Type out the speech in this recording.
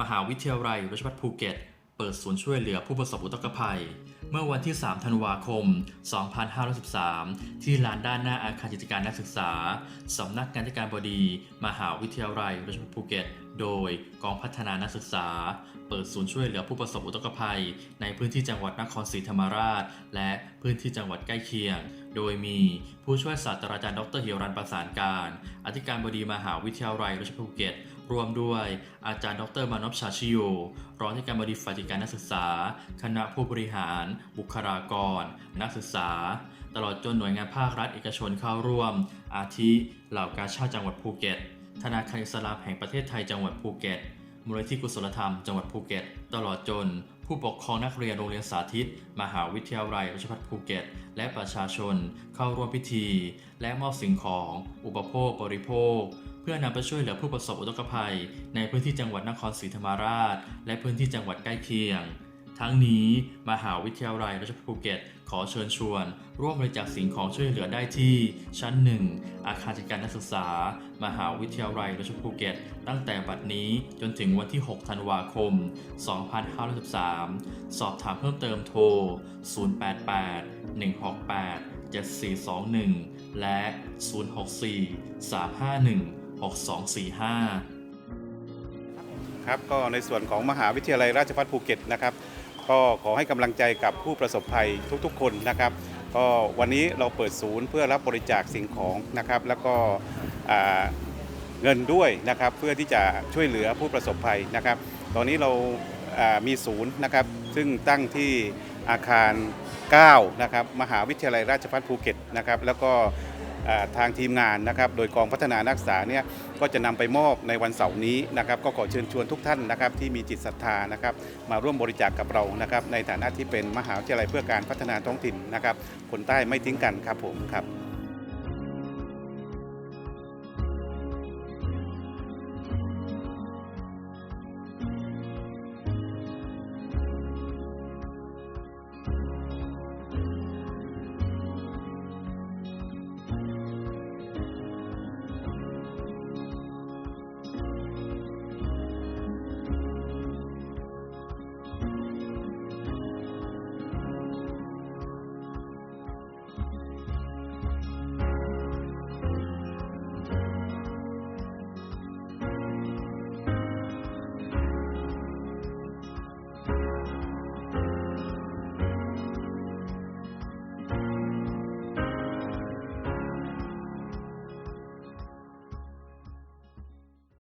มหาวิทยาลัยราชภัฏภูเก็ต เปิดศูนย์ช่วยเหลือผู้ประสบอุทกภัย เมื่อวันที่ 3 ธันวาคม 2513 ที่ลานด้านหน้าอาคารกิจการนักศึกษา สำนักงานธิการบดี มหาวิทยาลัยราชภัฏภูเก็ต โดยกองพัฒนานักศึกษา เปิดศูนย์ช่วยเหลือผู้ประสบอุทกภัย ในพื้นที่จังหวัดนครศรีธรรมราช และพื้นที่จังหวัดใกล้เคียง โดยมีผู้ช่วยศาสตราจารย์ดรเฮียรันประสานการ อธิการบดีมหาวิทยาลัยราชภูเก็ตรวมด้วยอาจารย์ดรมานพชาชิโยรองที่การบดีฝ่ายจัดการนักศึกษา คณะผู้บริหาร บุคลากร นักศึกษา ตลอดจนหน่วยงานภาครัฐเอกชนเข้าร่วม อาทิเหล่ากาชาติจังหวัดภูเก็ต ธนาคารอิสลามแห่งประเทศไทยจังหวัดภูเก็ต มูลนิธิกุศลธรรมจังหวัดภูเก็ต ตลอดจน ผู้ปกครองนักเรียนโรงเรียนสาธิต มหาวิทยาลัยราชภัฏภูเก็ต และประชาชนเข้าร่วมพิธี และมอบสิ่งของ อุปโภคบริโภค เพื่อนำไปช่วยเหลือผู้ประสบอุทกภัย ในพื้นที่จังหวัดนครศรีธรรมราช และพื้นที่จังหวัดใกล้เคียง ทั้งนี้มหาวิทยาลัยราชภัฏภูเก็ต ขอเชิญชวน ร่วมบริจาคสิ่งของช่วยเหลือได้ที่ ชั้น 1 อาคารจัดการนักศึกษา มหาวิทยาลัยราชภัฏภูเก็ต ตั้งแต่บัดนี้จนถึงวันที่ 6 ธันวาคม 2513 สอบถามเพิ่มเติมโทร 088 168 7421 และ 064 351 6245 ครับก็ในส่วนของมหาวิทยาลัยราชภัฏภูเก็ตนะครับ ก็ขอให้กำลังใจกับผู้ประสบภัยทุกๆ คนนะครับ ก็วันนี้เราเปิดศูนย์เพื่อรับบริจาคสิ่งของนะครับ แล้วก็เงินด้วยนะครับ เพื่อที่จะช่วยเหลือผู้ประสบภัยนะครับ ตอนนี้เรามีศูนย์นะครับ ซึ่งตั้งที่อาคาร 9 นะครับ มหาวิทยาลัยราชภัฏภูเก็ตนะครับ แล้วก็ ทางทีมงานนะครับโดยกองพัฒนานักศึกษาเนี่ยก็จะนำไปมอบในวันเสาร์นี้นะครับก็ขอเชิญชวนทุกท่านนะครับที่มีจิตศรัทธานะครับมาร่วมบริจาคกับเรานะครับในฐานะที่เป็นมหาวิทยาลัยเพื่อการพัฒนาท้องถิ่นนะครับคนใต้ไม่ทิ้งกันครับผมครับ